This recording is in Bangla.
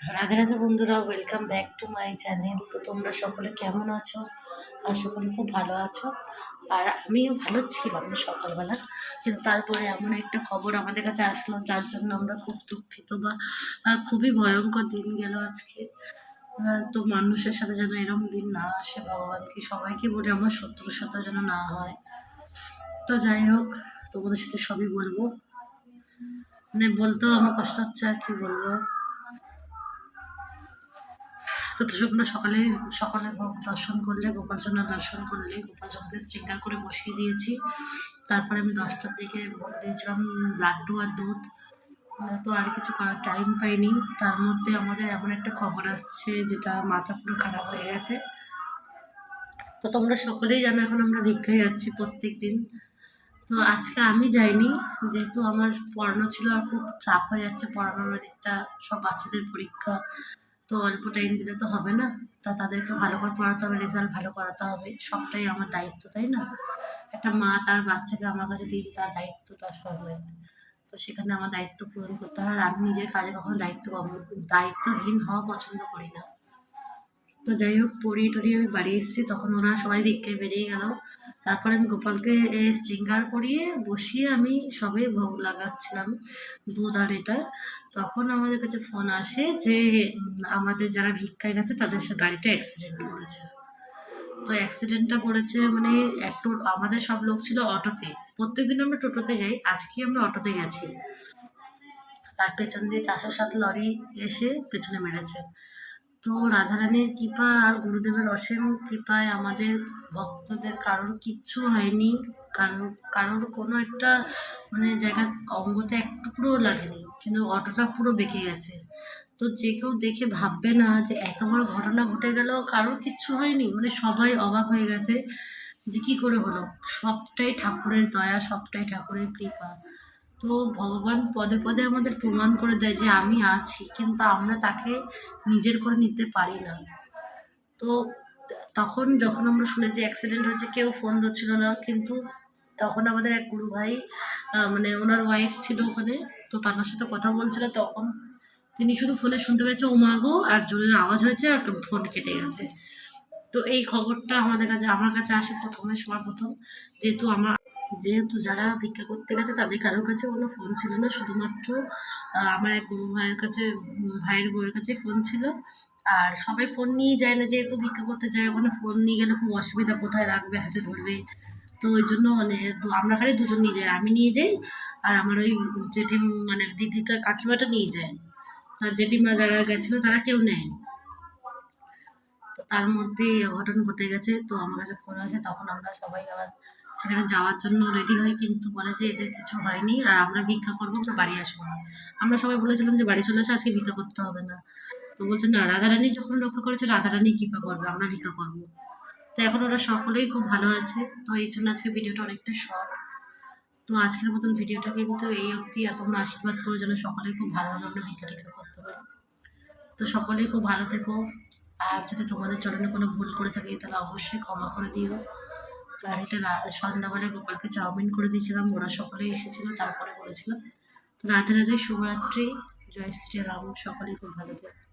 রাধে রাধে বন্ধুরা welcome back to my channel তো তোমরা সকলে কেমন আছো? আশা করি খুব ভালো আছো। আর আমিও ভালো ছিলাম সকালবেলা, কিন্তু তারপরে এমন একটা খবর আমাদের কাছে আসলো, যার জন্য আমরা খুব দুঃখিত বা খুবই ভয়ঙ্কর দিন গেল আজকে। তো মানুষের সাথে যেন এরকম দিন না আসে, ভগবানকে, সবাইকে বলে আমার শত্রুর সাথে যেন না হয়। তো যাই হোক, তোমাদের সাথে সবই বলব। মানে বলতেও আমার কষ্ট হচ্ছে, আর কি বলব? তোমরা সকালে সকালে দর্শন করলে, গোপালচন্দ্র দর্শন করলে, গোপালচন্দ্রকে শৃঙ্গার করে বসিয়ে দিয়েছি। তারপরে আমি দশটার দিকে ভোগ দিয়েছিলাম, লাড্ডু আর দুধ। তো আর কিছু করার টাইম পাইনি। তার মধ্যে আমাদের এমন একটা খবর আসছে, যেটা মাথা পুরো খারাপ হয়ে গেছে। তো তোমরা সকলেই জানো, এখন আমরা ভিক্ষায় যাচ্ছি প্রত্যেক দিন তো আজকে আমি যাইনি, যেহেতু আমার পড়ানো ছিল আর খুব চাপ হয়ে যাচ্ছে পড়ানোর দিকটা সব বাচ্চাদের পরীক্ষা। তো অল্প টাইম দিলে তো হবে না। তা তাদেরকে ভালো করে পড়াতে হবে রেজাল্ট ভালো করাতে হবে। সবটাই আমার দায়িত্ব, তাই না? একটা মা তার বাচ্চাকে আমার কাছে দিয়েছে, তার দায়িত্বটা সবাই তো সেখানে আমার দায়িত্ব পূরণ করতে হয়। আর আমি নিজের কাজে কখনো দায়িত্ব দায়িত্বহীন হওয়া পছন্দ করি না। তো যাই হোক পড়িয়ে টড়িয়ে আমি বাড়ি এসেছি, তখন ওরা সবাই ভিক্ষায় বেরিয়ে গেল। তারপরে আমি গোপালকে শৃঙ্গার করিয়ে বসিয়ে আমি সবে ভোগ লাগাচ্ছিলাম, দুধ আর এটা। তখন আমাদের কাছে ফোন আসে যে, আমাদের যারা ভিক্ষায় গেছে, তাদের সে গাড়িটা অ্যাক্সিডেন্ট করেছে। তো অ্যাক্সিডেন্টটা করেছে মানে একটু আমাদের সব লোক ছিল অটোতে। প্রত্যেকদিন আমরা টোটোতে যাই আজকে আমরা অটোতে গেছি। তার পেছন দিয়ে চারশো সাত লরি এসে পেছনে মেরেছে। তো রাধারানীর কৃপা আর গুরুদেবের অসীম কৃপায় আমাদের ভক্তদের কারোর কিচ্ছু হয়নি। কারোর কারোর কোনো একটা মানে জায়গা অঙ্গতে এক লাগেনি, কিন্তু অটোটা পুরো বেঁকে গেছে। তো যে কেউ দেখে ভাববে না যে এত বড় ঘটনা ঘটে গেল, কারোর কিচ্ছু হয়নি। মানে সবাই অবাক হয়ে গেছে যে কী করে হলো। সবটাই ঠাকুরের দয়া, সবটাই ঠাকুরের কৃপা। তো ভগবান পদে পদে আমাদের প্রমাণ করে দেয় যে আমি আছি, কিন্তু আমরা তাকে নিজের করে নিতে পারি না। তো তখন যখন আমরা শুনেছি অ্যাক্সিডেন্ট হয়েছে, কেউ ফোন ধরছিল না, কিন্তু তখন আমাদের এক গুরু ভাই মানে ওনার ওয়াইফ ছিল ওখানে, তো তার সাথে কথা বলছিল তখন। তিনি শুধু ফোনে শুনতে পেয়েছে, ও মাগো আর জোরের আওয়াজ হয়েছে আর ফোন কেটে গেছে। তো এই খবরটা আমাদের কাছে, আমার কাছে আসে প্রথমে, সবার প্রথম। যেহেতু আমার যেহেতু যারা ভিক্ষা করতে গেছে, তাদের কারোর কাছে কোনো ফোন ছিল না। শুধুমাত্র আমার এক ভাইয়ের কাছে ভাইয়ের বউয়ের কাছে ফোন ছিল। আর সবাই ফোন নিয়ে যায় না, যেহেতু ভিক্ষা করতে যায়, ওখানে ফোন নিয়ে গেলে খুব অসুবিধা, কোথায় রাখবে, হাতে ধরবে। তো ওই জন্য মানে তো আমরা খালি দুজন নিয়ে যাই। আমি নিয়ে যাই, আর আমার ওই জেঠি মানে দিদিটা, কাকিমাটা নিয়ে যায়। আর জেঠিমা যারা গেছিল, তারা কেউ নেয়নি তো তার মধ্যে অঘটন ঘটে গেছে। তো আমার কাছে ফোন আসে, তখন আমরা সবাই আবার সেখানে যাওয়ার জন্য রেডি হই কিন্তু বলে যে এদের কিছু হয়নি। আর আমরা ভিক্ষা করব আমরা বাড়ি আসব না। আমরা সবাই বলেছিলাম যে বাড়ি চলে আসো আজকে ভিক্ষা করতে হবে না। তো বলছে, না, রাধারানী যখন রক্ষা করেছে, রাধারানী কৃপা করবে, আমরা ভিক্ষা করব। তো এখন ওরা সকলেই খুব ভালো আছে। তো এই জন্য আজকে ভিডিওটা অনেকটা শর্ট তো আজকের মতন ভিডিওটা কিন্তু এই অবধি তোমরা আশীর্বাদ করে যেন সকলেই খুব ভালোভাবে আমরা ভিক্ষা টিক্ষা করতে পারি। তো সকলেই খুব ভালো থেকো। আর যদি তোমাদের চরণে কোনো ভুল করে থাকি, তাহলে অবশ্যই ক্ষমা করে দিও। আর এটা সন্ধ্যাবেলায় গোপালকে চাউমিন করে দিয়েছিলাম, ওরা সকলে এসেছিল, তারপরে করেছিলাম তো রাতে রাতে শুভরাত্রি, জয় শ্রীরাম সকলেই খুব ভালো থেকো।